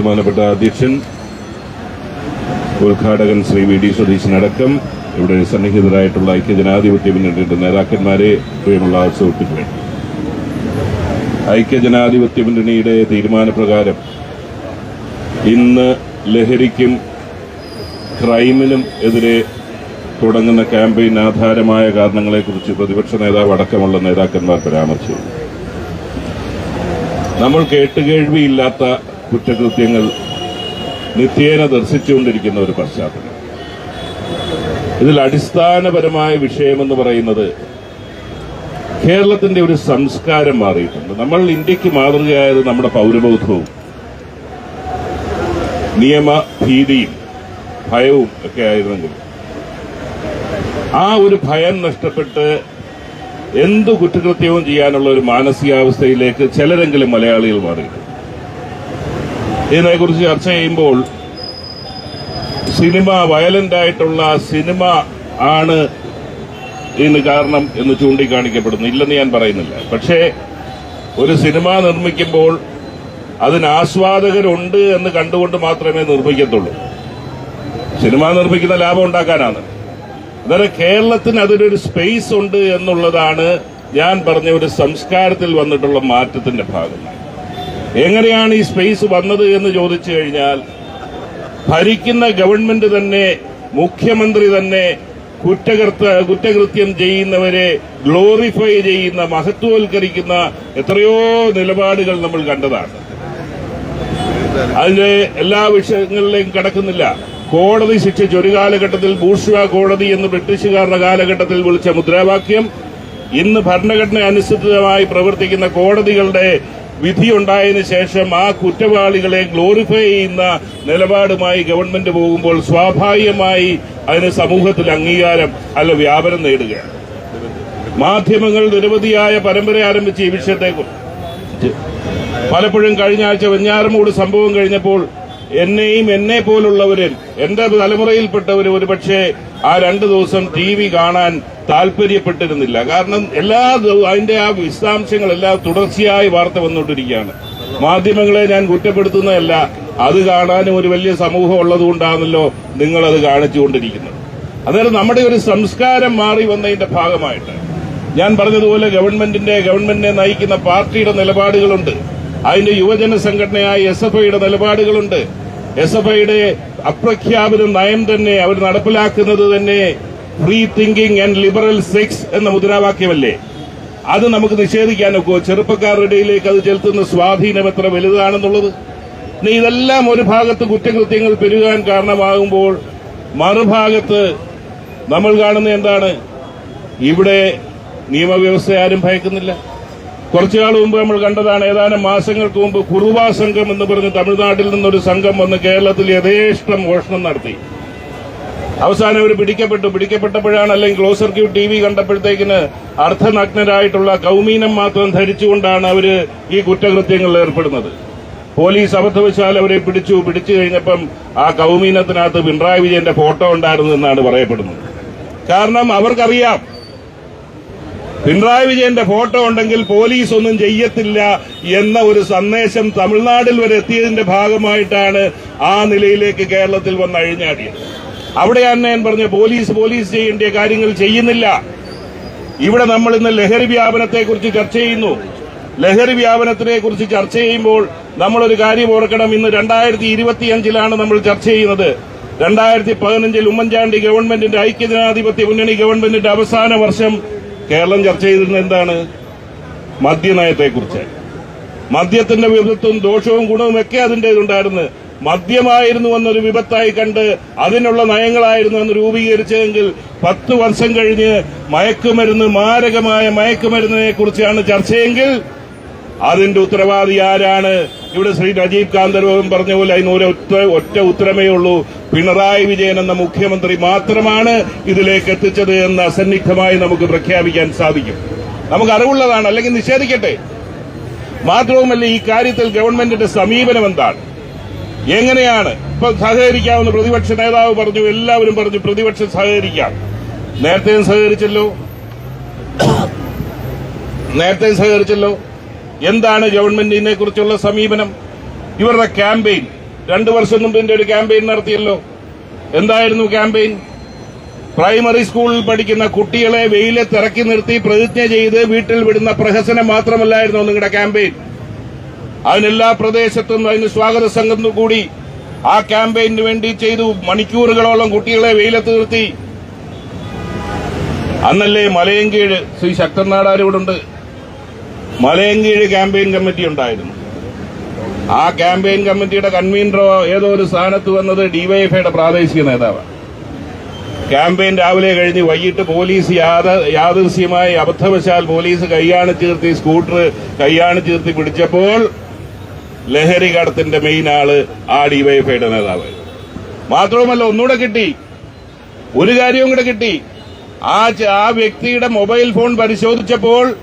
ബഹുമാനപ്പെട്ട അധ്യക്ഷൻ ഉദ്ഘാടകൻ ശ്രീ വി ഡി സതീശനടക്കം ഇവിടെ സന്നിഹിതരായിട്ടുള്ള ഐക്യ ജനാധിപത്യ മുന്നണിയുടെ നേതാക്കന്മാരെ പ്രിയമുള്ള സുഹൃത്തുക്കളെ ഐക്യജനാധിപത്യ മുന്നണിയുടെ തീരുമാനപ്രകാരം ഇന്ന് ലഹരിക്കും ക്രൈമിനും എതിരെ തുടങ്ങുന്ന ക്യാമ്പയിൻ ആധാരമായ കാരണങ്ങളെക്കുറിച്ച് പ്രതിപക്ഷ നേതാവ് അടക്കമുള്ള നേതാക്കന്മാർ പരാമർശിച്ചു നമ്മൾ കേട്ടുകേഴ്വിയില്ലാത്ത കുറ്റകൃത്യങ്ങൾ നിത്യേന ദർശിച്ചുകൊണ്ടിരിക്കുന്ന ഒരു പശ്ചാത്തലം. ഇതിൽ അടിസ്ഥാനപരമായ വിഷയമെന്ന് പറയുന്നത് കേരളത്തിന്റെ ഒരു സംസ്കാരം മാറിയിട്ടുണ്ട്. നമ്മൾ ഇന്ത്യയ്ക്ക് മാതൃകയായത് നമ്മുടെ പൗരബോധവും നിയമഭീതിയും ഭയവും ഒക്കെ ആയിരുന്നെങ്കിൽ ആ ഒരു ഭയം നഷ്ടപ്പെട്ട് എന്തു കുറ്റകൃത്യവും ചെയ്യാനുള്ള ഒരു മാനസികാവസ്ഥയിലേക്ക് ചിലരെങ്കിലും മലയാളികൾ മാറിയിട്ടുണ്ട്. ഇതിനെക്കുറിച്ച് ചർച്ച ചെയ്യുമ്പോൾ സിനിമ വയലന്റ് ആയിട്ടുള്ള സിനിമ ആണ് ഇതിന് കാരണം എന്ന് ചൂണ്ടിക്കാണിക്കപ്പെടുന്നു. ഇല്ലെന്ന് ഞാൻ പറയുന്നില്ല. പക്ഷേ ഒരു സിനിമ നിർമ്മിക്കുമ്പോൾ അതിന് ആസ്വാദകരുണ്ട് എന്ന് കണ്ടുകൊണ്ട് മാത്രമേ നിർമ്മിക്കത്തുള്ളൂ. സിനിമ നിർമ്മിക്കുന്ന ലാഭം ഉണ്ടാക്കാനാണ്. അന്നേരം കേരളത്തിന് അതിനൊരു സ്പേസ് ഉണ്ട് എന്നുള്ളതാണ് ഞാൻ പറഞ്ഞ ഒരു സംസ്കാരത്തിൽ വന്നിട്ടുള്ള മാറ്റത്തിന്റെ ഭാഗം എങ്ങനെയാണ് ഈ സ്പേസ് വന്നത് എന്ന് ചോദിച്ചു കഴിഞ്ഞാൽ ഭരിക്കുന്ന ഗവൺമെന്റ് തന്നെ മുഖ്യമന്ത്രി തന്നെ കുറ്റകൃത്യ കുറ്റകൃത്യം ചെയ്യുന്നവരെ ഗ്ലോറിഫൈ ചെയ്യുന്ന മഹത്വവൽക്കരിക്കുന്ന എത്രയോ നിലപാടുകൾ നമ്മൾ കണ്ടതാണ്. അതിന്റെ എല്ലാ വിഷയങ്ങളിലേക്കും കടക്കുന്നില്ല. കോടതി ശിക്ഷിച്ച ഒരു കാലഘട്ടത്തിൽ ബൂർഷ്വ കോടതി എന്ന് ബ്രിട്ടീഷുകാരുടെ കാലഘട്ടത്തിൽ വിളിച്ച മുദ്രാവാക്യം ഇന്ന് ഭരണഘടന അനുസൃതമായി പ്രവർത്തിക്കുന്ന കോടതികളുടെ വിധിയുണ്ടായതിനു ശേഷം ആ കുറ്റവാളികളെ ഗ്ലോറിഫൈ ചെയ്യുന്ന നിലപാടുമായി ഗവൺമെന്റ് പോകുമ്പോൾ സ്വാഭാവികമായി അതിന് സമൂഹത്തിൽ അംഗീകാരം അല്ല വ്യാപനം നേടുകയാണ്. മാധ്യമങ്ങൾ നിരവധിയായ പരമ്പര ആരംഭിച്ച ഈ വിഷയത്തെക്കുറിച്ച്. പലപ്പോഴും കഴിഞ്ഞ ആഴ്ച വെഞ്ഞാറമൂട് സംഭവം കഴിഞ്ഞപ്പോൾ എന്നെയും എന്നെ പോലുള്ളവരും എന്റെ തലമുറയിൽപ്പെട്ടവരും ഒരുപക്ഷെ ആ രണ്ടു ദിവസം ടി കാണാൻ താല്പര്യപ്പെട്ടിരുന്നില്ല. കാരണം എല്ലാ അതിന്റെ ആ വിശദാംശങ്ങളെല്ലാം തുടർച്ചയായി വാർത്ത വന്നുകൊണ്ടിരിക്കുകയാണ്. മാധ്യമങ്ങളെ ഞാൻ കുറ്റപ്പെടുത്തുന്നതല്ല. അത് കാണാനും ഒരു വലിയ സമൂഹം ഉള്ളതുകൊണ്ടാണല്ലോ നിങ്ങളത് കാണിച്ചുകൊണ്ടിരിക്കുന്നത്. അന്നേരം നമ്മുടെ ഒരു സംസ്കാരം മാറി വന്നതിന്റെ ഭാഗമായിട്ട് ഞാൻ പറഞ്ഞതുപോലെ ഗവൺമെന്റിന്റെ ഗവൺമെന്റിനെ നയിക്കുന്ന പാർട്ടിയുടെ നിലപാടുകളുണ്ട്. അതിന്റെ യുവജന സംഘടനയായ എസ് എഫ് ഐയുടെ നിലപാടുകളുണ്ട്. എസ് എഫ് ഐയുടെ അപ്രഖ്യാപിത നയം തന്നെ അവർ നടപ്പിലാക്കുന്നത് തന്നെ free thinking and liberal sex എന്ന മുദ്രാവാക്യമല്ലേ? അത് നമുക്ക് നിഷേധിക്കാനൊക്കെ? ചെറുപ്പക്കാരുടെ ഇടയിലേക്ക് അത് ചെലുത്തുന്ന സ്വാധീനം എത്ര വലുതാണെന്നുള്ളത്? ഇനി ഇതെല്ലാം ഒരു ഭാഗത്ത് കുറ്റകൃത്യങ്ങൾ പെരുകാൻ കാരണമാകുമ്പോൾ മറുഭാഗത്ത് നമ്മൾ കാണുന്ന എന്താണ്? ഇവിടെ നിയമവ്യവസ്ഥ ആരും ഭയക്കുന്നില്ല. കുറച്ചു നാൾ മുമ്പ് നമ്മൾ കണ്ടതാണ് ഏതാനും മാസങ്ങൾക്ക് മുമ്പ് കുറുവാ സംഘം എന്ന് പറഞ്ഞ് തമിഴ്നാട്ടിൽ നിന്നൊരു സംഘം വന്ന് കേരളത്തിൽ യഥേഷ്ടം മോഷണം നടത്തി. അവസാനം അവർ പിടിക്കപ്പെട്ടു. പിടിക്കപ്പെട്ടപ്പോഴാണ് അല്ലെങ്കിൽ ക്ലോസ് സർക്യൂട്ട് ടി വി കണ്ടപ്പോഴത്തേക്കിന് അർദ്ധനഗ്നരായിട്ടുള്ള കൗമീനം മാത്രം ധരിച്ചുകൊണ്ടാണ് അവർ ഈ കുറ്റകൃത്യങ്ങളിൽ ഏർപ്പെടുന്നത്. പോലീസ് അബദ്ധവശാൽ അവരെ പിടിച്ചു. പിടിച്ചു കഴിഞ്ഞപ്പം ആ കൗമീനത്തിനകത്ത് പിണറായി വിജയന്റെ ഫോട്ടോ ഉണ്ടായിരുന്നു എന്നാണ് പറയപ്പെടുന്നത്. കാരണം അവർക്കറിയാം പിണറായി വിജയന്റെ ഫോട്ടോ ഉണ്ടെങ്കിൽ പോലീസ് ഒന്നും ചെയ്യത്തില്ല എന്ന ഒരു സന്ദേശം തമിഴ്നാട്ടിൽ വരെ എത്തിയതിന്റെ ഭാഗമായിട്ടാണ് ആ നിലയിലേക്ക് കേരളത്തിൽ വന്ന് അഴിഞ്ഞാടിയത്. അവിടെയാണ് ഞാൻ പറഞ്ഞ പോലീസ് പോലീസ് ചെയ്യേണ്ട കാര്യങ്ങൾ ചെയ്യുന്നില്ല. ഇവിടെ നമ്മൾ ഇന്ന് ലഹരി വ്യാപനത്തെക്കുറിച്ച് ചർച്ച ചെയ്യുന്നു. ലഹരി വ്യാപനത്തിനെ കുറിച്ച് ചർച്ച ചെയ്യുമ്പോൾ നമ്മളൊരു കാര്യം ഓർക്കണം. ഇന്ന് രണ്ടായിരത്തി ഇരുപത്തിയഞ്ചിലാണ് നമ്മൾ ചർച്ച ചെയ്യുന്നത്. രണ്ടായിരത്തി പതിനഞ്ചിൽ ഉമ്മൻചാണ്ടി ഗവൺമെന്റിന്റെ ഐക്യജനാധിപത്യ മുന്നണി ഗവൺമെന്റിന്റെ അവസാന വർഷം കേരളം ചർച്ച ചെയ്തിരുന്നത് എന്താണ്? മദ്യനയത്തെക്കുറിച്ച്. മദ്യത്തിന്റെ വിരുദ്ധത്വം ദോഷവും ഗുണവും ഒക്കെ അതിന്റെ ഇതുണ്ടായിരുന്നു മദ്യമായിരുന്നു എന്നൊരു വിപത്തായി കണ്ട് അതിനുള്ള നയങ്ങളായിരുന്നു എന്ന് രൂപീകരിച്ചതെങ്കിൽ പത്ത് വർഷം കഴിഞ്ഞ് മയക്കുമരുന്ന് മാരകമായ മയക്കുമരുന്നിനെ കുറിച്ചാണ് ചർച്ചയെങ്കിൽ അതിന്റെ ഉത്തരവാദി ആരാണ്? ഇവിടെ ശ്രീ രാജീവ് കാന്തരവും പറഞ്ഞ പോലെ അതിന് ഒരു ഒറ്റ ഒറ്റ ഉത്തരമേ ഉള്ളൂ. പിണറായി വിജയൻ എന്ന മുഖ്യമന്ത്രി മാത്രമാണ് ഇതിലേക്ക് എത്തിച്ചത് എന്ന് അസന്നിഗ്ധമായി നമുക്ക് പ്രഖ്യാപിക്കാൻ സാധിക്കും. നമുക്ക് അറിവുള്ളതാണ് അല്ലെങ്കിൽ നിഷേധിക്കട്ടെ? മാത്രവുമല്ല ഈ കാര്യത്തിൽ ഗവൺമെന്റിന്റെ സമീപനം എന്താണ്? എങ്ങനെയാണ്? ഇപ്പൊ സഹകരിക്കാവുന്ന പ്രതിപക്ഷ നേതാവ് പറഞ്ഞു എല്ലാവരും പറഞ്ഞു പ്രതിപക്ഷം സഹകരിക്കാം. നേരത്തെയും സഹകരിച്ചല്ലോ? നേരത്തെയും സഹകരിച്ചല്ലോ? എന്താണ് ഗവൺമെന്റിനെ കുറിച്ചുള്ള സമീപനം? ഇവരുടെ ക്യാമ്പയിൻ. രണ്ടു വർഷം മുമ്പ് ഇതിന്റെ ഒരു ക്യാമ്പയിൻ നടത്തിയല്ലോ. എന്തായിരുന്നു ക്യാമ്പയിൻ? പ്രൈമറി സ്കൂളിൽ പഠിക്കുന്ന കുട്ടികളെ വെയിലെ തിറക്കി നിർത്തി പ്രതിജ്ഞ ചെയ്ത് വീട്ടിൽ വിടുന്ന പ്രഹസനം മാത്രമല്ലായിരുന്നു നിങ്ങളുടെ ക്യാമ്പയിൻ. അതിനെല്ലാ പ്രദേശത്തും അതിന് സ്വാഗത സംഘം കൂടി ആ ക്യാമ്പയിന് വേണ്ടി ചെയ്തു മണിക്കൂറുകളോളം കുട്ടികളെ വെയിലത്ത് നിർത്തി. അന്നല്ലേ മലയങ്കീഴ് ശ്രീ ശക്തൻ നാടാരോടുണ്ട് മലയങ്കീഴ് ക്യാമ്പയിൻ കമ്മിറ്റി ഉണ്ടായിരുന്നു. ആ ക്യാമ്പയിൻ കമ്മിറ്റിയുടെ കൺവീനറോ ഏതോ ഒരു സ്ഥാനത്ത് വന്നത് ഡിവൈഎഫ്ഐയുടെ പ്രാദേശിക നേതാവാണ്. ക്യാമ്പയിൻ രാവിലെ കഴിഞ്ഞ് വൈകിട്ട് പോലീസ് യാദൃശ്യമായി അബദ്ധവശാൽ പോലീസ് കൈയാണ് ചീർത്തി സ്കൂട്ടർ കൈയാണ് ചീർത്തി പിടിച്ചപ്പോൾ ലഹരി കടത്തിന്റെ മെയിൻ ആൾ ആ ഡിവൈഎഫ്ഐയുടെ നേതാവ്. മാത്രവുമല്ല ഒന്നുകൂടെ കിട്ടി. ഒരു കാര്യവും കൂടെ കിട്ടി. ആ ആ വ്യക്തിയുടെ മൊബൈൽ ഫോൺ പരിശോധിച്ചപ്പോൾ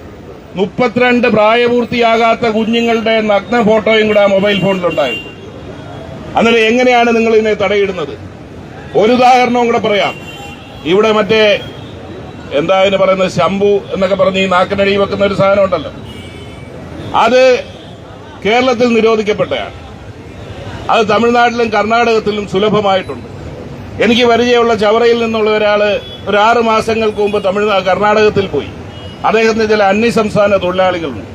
മുപ്പത്തിരണ്ട് പ്രായപൂർത്തിയാകാത്ത കുഞ്ഞുങ്ങളുടെ നഗ്ന ഫോട്ടോയും കൂടെ ആ മൊബൈൽ ഫോണിലുണ്ടായിരുന്നു അന്നേരം എങ്ങനെയാണ് നിങ്ങൾ ഇതിനെ തടയിടുന്നത്? ഒരു ഉദാഹരണവും കൂടെ പറയാം. ഇവിടെ മറ്റേ എന്താ അതിന് പറയുന്നത് ശംഭു എന്നൊക്കെ പറഞ്ഞ് ഈ നാക്കിനടി വെക്കുന്ന ഒരു സാധനം ഉണ്ടല്ലോ. അത് കേരളത്തിൽ നിരോധിക്കപ്പെട്ടതാണ്. അത് തമിഴ്നാട്ടിലും കർണാടകത്തിലും സുലഭമായിട്ടുണ്ട്. എനിക്ക് പരിചയമുള്ള ചവറയിൽ നിന്നുള്ള ഒരാൾ ഒരു ആറ് മാസങ്ങൾക്ക് മുമ്പ് തമിഴ്നാട് കർണാടകത്തിൽ പോയി. അദ്ദേഹത്തിന് ചില അന്യസംസ്ഥാന തൊഴിലാളികളുണ്ട്.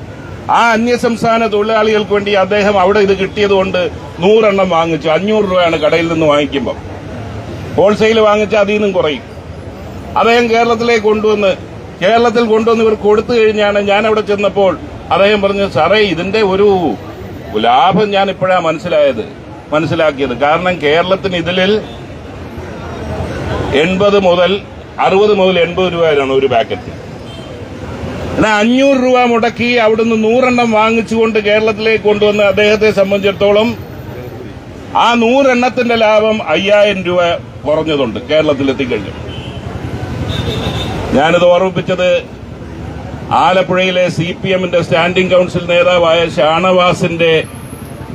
ആ അന്യസംസ്ഥാന തൊഴിലാളികൾക്ക് വേണ്ടി അദ്ദേഹം അവിടെ ഇത് കിട്ടിയതുകൊണ്ട് നൂറെണ്ണം വാങ്ങിച്ചു. അഞ്ഞൂറ് രൂപയാണ് കടയിൽ നിന്ന് വാങ്ങിക്കുമ്പോൾ ഹോൾസെയിൽ വാങ്ങിച്ച അതിൽ നിന്നും കുറയും. അദ്ദേഹം കേരളത്തിലേക്ക് കൊണ്ടുവന്ന് കേരളത്തിൽ കൊണ്ടുവന്ന് ഇവർ കൊടുത്തു കഴിഞ്ഞാണ് ഞാൻ അവിടെ ചെന്നപ്പോൾ അദ്ദേഹം പറഞ്ഞു സാറേ ഇതിന്റെ ഒരു ലാഭം ഞാൻ ഇപ്പോഴാ മനസ്സിലായത് മനസ്സിലാക്കിയത്. കാരണം കേരളത്തിന് ഇതിൽ എൺപത് മുതൽ അറുപത് മുതൽ എൺപത് രൂപ വരെയാണ് ഒരു പാക്കറ്റ്. എന്നാൽ അഞ്ഞൂറ് രൂപ മുടക്കി അവിടുന്ന് നൂറെണ്ണം വാങ്ങിച്ചുകൊണ്ട് കേരളത്തിലേക്ക് കൊണ്ടുവന്ന അദ്ദേഹത്തെ സംബന്ധിച്ചിടത്തോളം ആ നൂറെണ്ണത്തിന്റെ ലാഭം അയ്യായിരം രൂപ കുറഞ്ഞതുണ്ട് കേരളത്തിലെത്തിക്കഴിഞ്ഞു. ഞാനിത് ഓർമ്മിപ്പിച്ചത് ആലപ്പുഴയിലെ സി പി എമ്മിന്റെ സ്റ്റാൻഡിംഗ് കൌൺസിൽ നേതാവായ ഷാനവാസിന്റെ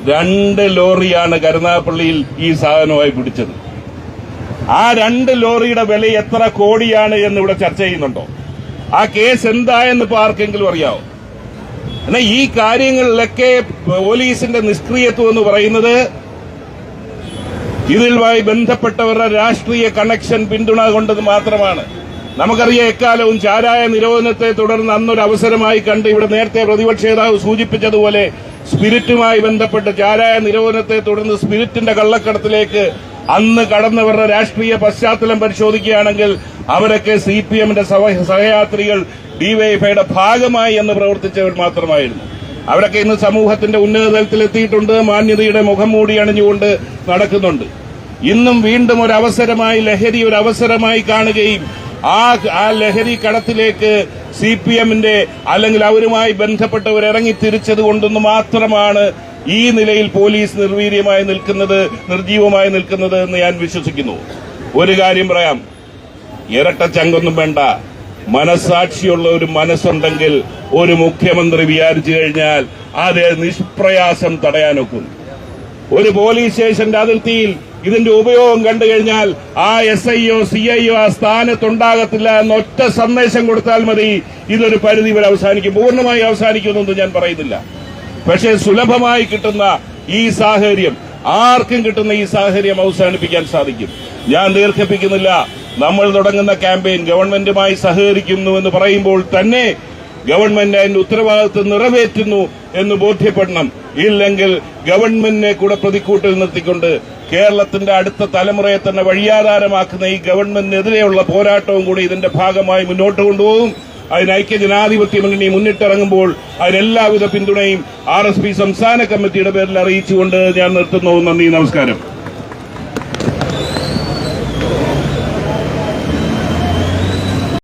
രണ്ട് ലോറിയാണ് കരുനാഗപ്പള്ളിയിൽ ഈ സാധനവുമായി പിടിച്ചത്. ആ രണ്ട് ലോറിയുടെ വില എത്ര കോടിയാണ് എന്ന് ഇവിടെ ചർച്ച ചെയ്യുന്നുണ്ടോ? ആ കേസ് എന്തായെന്ന് ഇപ്പൊ ആർക്കെങ്കിലും അറിയാവോ? എന്നാൽ ഈ കാര്യങ്ങളിലൊക്കെ പോലീസിന്റെ നിഷ്ക്രിയത്വം എന്ന് പറയുന്നത് ഇതിലുമായി ബന്ധപ്പെട്ടവരുടെ രാഷ്ട്രീയ കണക്ഷൻ പിന്തുണ കൊണ്ടത് മാത്രമാണ്. നമുക്കറിയാം എക്കാലവും ചാരായ നിരോധനത്തെ തുടർന്ന് അന്നൊരു അവസരമായി കണ്ട് ഇവിടെ നേരത്തെ പ്രതിപക്ഷ നേതാവ് സൂചിപ്പിച്ചതുപോലെ സ്പിരിറ്റുമായി ബന്ധപ്പെട്ട് ചാരായ നിരോധനത്തെ തുടർന്ന് സ്പിരിറ്റിന്റെ കള്ളക്കടത്തിലേക്ക് അന്ന് കടന്നവരുടെ രാഷ്ട്രീയ പശ്ചാത്തലം പരിശോധിക്കുകയാണെങ്കിൽ അവരൊക്കെ സി പി എമ്മിന്റെ സഹയാത്രികൾ ഡിവൈഎഫ്ഐയുടെ ഭാഗമായി എന്ന് പ്രവർത്തിച്ചവർ മാത്രമായിരുന്നു. അവരൊക്കെ ഇന്ന് സമൂഹത്തിന്റെ ഉന്നത തലത്തിൽ എത്തിയിട്ടുണ്ട് മാന്യതയുടെ മുഖം മൂടി അണിഞ്ഞുകൊണ്ട് നടക്കുന്നുണ്ട്. ഇന്നും വീണ്ടും ഒരു അവസരമായി ലഹരി ഒരു അവസരമായി കാണുകയും ആ ആ ലഹരി കടത്തിലേക്ക് സി പി എമ്മിന്റെ അല്ലെങ്കിൽ അവരുമായി ബന്ധപ്പെട്ടവർ ഇറങ്ങി തിരിച്ചത് കൊണ്ടൊന്ന് മാത്രമാണ് ഈ നിലയിൽ പോലീസ് നിർവീര്യമായി നിൽക്കുന്നത് നിർജീവമായി നിൽക്കുന്നത് എന്ന് ഞാൻ വിശ്വസിക്കുന്നു. ഒരു കാര്യം പറയാം. ഇരട്ട ചങ്കൊന്നും വേണ്ട. മനസാക്ഷിയുള്ള ഒരു മനസ്സുണ്ടെങ്കിൽ ഒരു മുഖ്യമന്ത്രി വിചാരിച്ചു കഴിഞ്ഞാൽ അത് നിഷ്പ്രയാസം തടയാനൊക്കും. ഒരു പോലീസ് സ്റ്റേഷന്റെ അതിർത്തിയിൽ ഇതിന്റെ ഉപയോഗം കണ്ടു കഴിഞ്ഞാൽ ആ എസ് ഐഒ സി ഐഒ ആ സ്ഥാനത്തുണ്ടാകത്തില്ല എന്ന ഒറ്റ സന്ദേശം കൊടുത്താൽ മതി. ഇതൊരു പരിധി വരെ അവസാനിക്കും. പൂർണമായി അവസാനിക്കുമെന്നൊന്നും ഞാൻ പറയുന്നില്ല. പക്ഷേ സുലഭമായി കിട്ടുന്ന ഈ സാഹചര്യം ആർക്കും കിട്ടുന്ന ഈ സാഹചര്യം അവസാനിപ്പിക്കാൻ സാധിക്കും. ഞാൻ ദീർഘിപ്പിക്കുന്നില്ല. നമ്മൾ തുടങ്ങുന്ന ക്യാമ്പയിൻ ഗവൺമെന്റുമായി സഹകരിക്കുന്നു എന്ന് പറയുമ്പോൾ തന്നെ ഗവൺമെന്റ് അതിന്റെ ഉത്തരവാദിത്വം നിറവേറ്റുന്നു എന്ന് ബോധ്യപ്പെടണം. ഇല്ലെങ്കിൽ ഗവൺമെന്റിനെ കൂടെ പ്രതിക്കൂട്ടിൽ നിർത്തിക്കൊണ്ട് കേരളത്തിന്റെ അടുത്ത തലമുറയെ തന്നെ വഴിയാധാരമാക്കുന്ന ഈ ഗവൺമെന്റിനെതിരെയുള്ള പോരാട്ടവും കൂടി ഇതിന്റെ ഭാഗമായി മുന്നോട്ട് കൊണ്ടുപോകും. അതിന് ഐക്യ ജനാധിപത്യ മുന്നണി മുന്നിട്ടിറങ്ങുമ്പോൾ അതിനെല്ലാവിധ പിന്തുണയും ആർ എസ് പി സംസ്ഥാന കമ്മിറ്റിയുടെ പേരിൽ അറിയിച്ചുകൊണ്ട് ഞാൻ നിർത്തുന്നു. നന്ദി നമസ്കാരം.